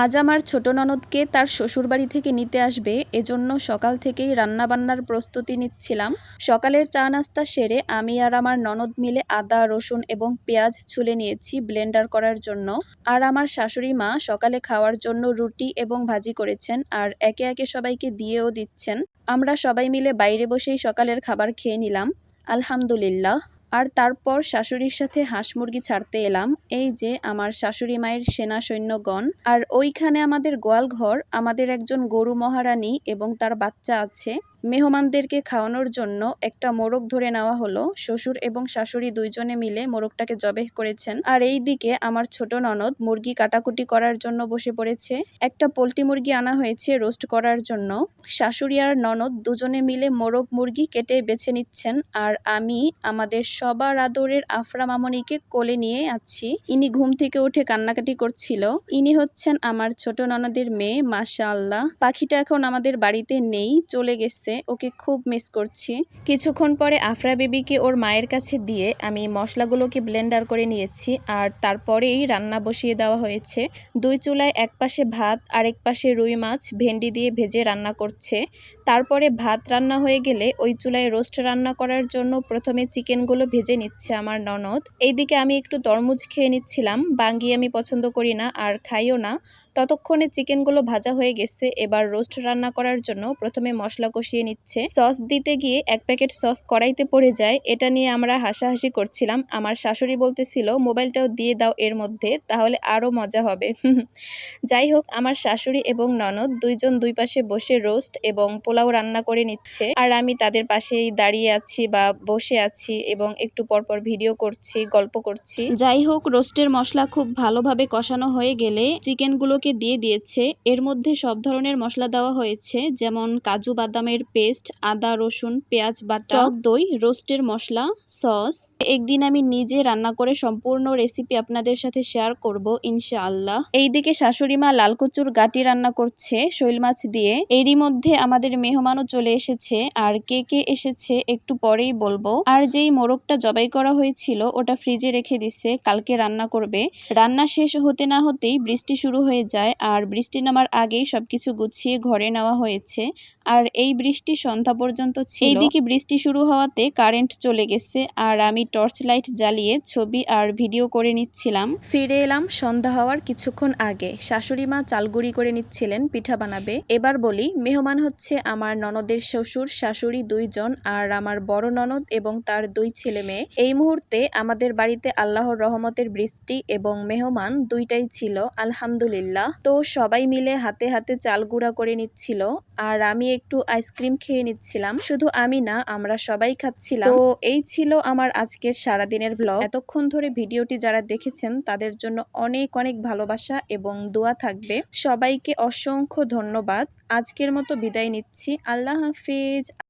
আজ আমার ছোট ননদকে তার শ্বশুরবাড়ি থেকে নিতে আসবে, এজন্য সকাল থেকেই রান্নাবান্নার প্রস্তুতি নিচ্ছিলাম। সকালের চা নাস্তা সেরে আমি আর আমার ননদ মিলে আদা, রসুন এবং পেঁয়াজ ছুলে নিয়েছি ব্লেন্ডার করার জন্য। আর আমার শাশুড়ি মা সকালে খাওয়ার জন্য রুটি এবং ভাজি করেছেন আর একে একে সবাইকে দিয়েও দিচ্ছেন। আমরা সবাই মিলে বাইরে বসেই সকালের খাবার খেয়ে নিলাম। আলহামদুলিল্লাহ। আর তারপর শাশুড়ির সাথে হাঁস মুরগি ছাড়তে এলাম। এই যে আমার শাশুড়ি মায়ের সেনা সৈন্যগণ। আর ওইখানে আমাদের গোয়াল ঘর আমাদের একজন গরু মহারানী এবং তার বাচ্চা আছে। মেহমানদেরকে খাওয়ানোর জন্য একটা মোরগ ধরে নেওয়া হলো। শ্বশুর এবং শাশুড়ি দুইজনে মিলে মোরগটাকে জবেহ করেছেন। আর এই দিকে আমার ছোট ননদ মুরগি কাটাকুটি করার জন্য বসে পড়েছে। একটা পোলট্রি মুরগি আনা হয়েছে রোস্ট করার জন্য। শাশুড়ি আর ননদ দুজনে মিলে মোরগ মুরগি কেটে বেছে নিচ্ছেন। আর আমি আমাদের সবার আদরের আফরা মামনিকে কোলে নিয়ে আছি। ইনি ঘুম থেকে উঠে কান্নাকাটি করছিল। ইনি হচ্ছেন আমার ছোট ননদের মেয়ে মাশা আল্লাহ পাখিটা এখন আমাদের বাড়িতে নেই, চলে গেছে। ওকে খুব মিস করছি। কিছুক্ষণ পরে আফরা বেবিকে ওর মায়ের কাছে দিয়ে আমি মশলাগুলোকে ব্লেন্ডার করে নিয়েছি আর তারপরেই রান্না বসিয়ে দেওয়া হয়েছে। দুই চুলায় এক পাশে ভাত, আরেক পাশে রুই মাছ, ভেন্ডি দিয়ে ভেজে রান্না করছে। তারপরে ভাত রান্না হয়ে গেলে ওই চুলায় রোস্ট রান্না করার জন্য প্রথমে চিকেনগুলো ভেজে নিচ্ছে আমার ননদ। এইদিকে আমি একটু তরমুজ খেয়ে নিচ্ছিলাম, বাঙ্গি আমি পছন্দ করি না আর খাইও না। ততক্ষণে চিকেনগুলো ভাজা হয়ে গেছে, এবার রোস্ট রান্না করার জন্য প্রথমে মশলা কষিয়ে নিচ্ছে। সস দিতে গিয়ে এক প্যাকেট সস কড়াইতে পড়ে যায়, এটা নিয়ে আমরা হাসাহাসি করছিলাম। আমার শাশুড়ি বলতেছিল, মোবাইলটাও দিয়ে দাও এর মধ্যে, তাহলে আরও মজা হবে। যাই হোক, আমার শাশুড়ি এবং ননদ দুইজন দুই পাশে বসে রোস্ট এবং পোলাও রান্না করে নিচ্ছে। আর আমি তাদের পাশেই দাঁড়িয়ে আছি বা বসে আছি এবং একটু পরপর ভিডিও করছি গল্প করছি। যাই হোক রোস্টের মশলা খুব ভালোভাবে কষানো হয়ে গেলে চিকেনগুলোকে দিয়ে দিয়েছে। এর মধ্যে সব ধরনের মশলা দেওয়া হয়েছে যেমন কাজু বাদামের পেস্ট আদা রসুন পেঁয়াজ বাটা টক দই রোস্টের মশলা সস। একদিন আমি নিজে রান্না করে সম্পূর্ণ রেসিপি আপনাদের সাথে শেয়ার করব ইনশাআল্লাহ। এইদিকে শাশুড়ি মা লাল কচুর গাটি রান্না করছে শৈল মাছ দিয়ে। এরই মধ্যে আমাদের মেহমানও চলে এসেছে, আর কে কে এসেছে একটু পরেই বলব। আর যেই মোরগটা জবাই করা হয়েছিল, ওটা ফ্রিজে রেখে দিছে, কালকে রান্না করবে। রান্না শেষ হতে না হতেই বৃষ্টি শুরু হয়ে যায়, আর বৃষ্টি নামার আগেই সবকিছু গুছিয়ে ঘরে নেওয়া হয়েছে। আর এই বৃষ্টি সন্ধ্যা পর্যন্ত ছিল। এইদিকে বৃষ্টি শুরু হওয়াতে কারেন্ট চলে গেছে আর আমি টর্চ লাইট জ্বালিয়ে ছবি আর ভিডিও করে নিচ্ছিলাম। ফিরে এলাম সন্ধ্যা হওয়ার কিছুক্ষণ আগে। শাশুড়ি মা চালগুড়ি করে নিচ্ছিলেন পিঠা বানাবে। এবার বলি মেহমান হচ্ছে আমার ননদের শ্বশুর শাশুড়ি দুইজন আর আমার বড় ননদ এবং তার দুই ছেলে মেয়ে। এই মুহূর্তে আমাদের বাড়িতে আল্লাহর রহমতের বৃষ্টি এবং মেহমান দুইটাই ছিল আলহামদুলিল্লাহ। তো সবাই মিলে হাতে হাতে চাল গুঁড়া করে নিচ্ছিল আর আমি একটু আইসক্রিম খেয়ে নিচ্ছিলাম। শুধু আমি না আমরা সবাই খাচ্ছিলাম। তো এই ছিল আমার আজকের সারাদিনের ব্লগ এতক্ষণ ধরে ভিডিওটি যারা দেখেছেন তাদের জন্য অনেক অনেক ভালোবাসা এবং দোয়া থাকবে। সবাইকে অসংখ্য ধন্যবাদ। আজকের মতো বিদায় নিচ্ছি। আল্লাহ হাফিজ।